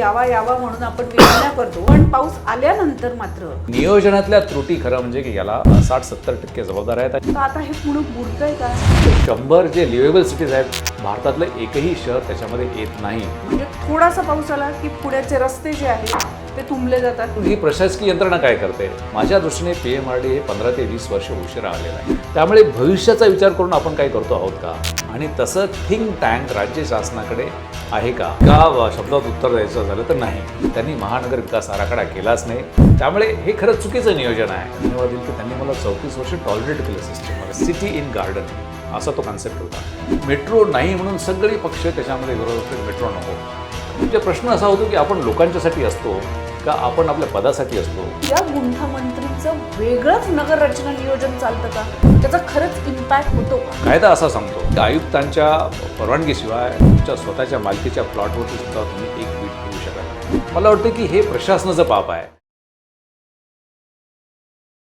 यावा यावा म्हणून आपण विनंत्या करतो. पण पाऊस आल्यानंतर मात्र. नियोजनातल्या त्रुटी खरं म्हणजे की याला साठ सत्तर टक्के जबाबदार आहेत. तर आता हे पुणे बुडतंय का? शंभर जे लिव्हेबल सिटीज आहेत भारतातलं एकही शहर त्याच्यामध्ये येत नाही. म्हणजे थोडासा पाऊस आला की पुण्याचे रस्ते जे आहेत ते तुंबले जातात. ही प्रशासकीय यंत्रणा काय करते? माझ्या दृष्टीने पी एम आर डी हे पंधरा ते वीस वर्ष उशिरा आलेलं आहे. त्यामुळे भविष्याचा विचार करून आपण काय करतो आहोत का? आणि तसं थिंक टँक राज्य शासनाकडे आहे का? का शब्दात उत्तर द्यायचं झालं तर नाही. त्यांनी महानगर विकास आराखडा केलाच नाही. त्यामुळे हे खरंच चुकीचं नियोजन आहे. धन्यवाद देईल की त्यांनी मला चौतीस वर्ष टॉलरेट केलं सिस्टमवर सिटी इन गार्डन असा तो कॉन्सेप्ट होता. मेट्रो नाही म्हणून सगळे पक्ष त्याच्यामध्ये विरोध होते मेट्रो नको. म्हणजे प्रश्न असा होतो की आपण लोकांच्यासाठी असतो का आपण आपल्या पदासाठी असतो? या गुंठामंत्रीचं वेगळंच नगर रचना नियोजन चालतं का? त्याचा खरंच इम्पॅक्ट होतो का? कायदा असा सांगतो की आयुक्तांच्या परवानगीशिवाय तुमच्या स्वतःच्या मालकीच्या प्लॉटवरती सुद्धा तुम्ही एक वीट ठेवू शकत नाही. मला वाटतं की हे प्रशासनाचं पाप आहे.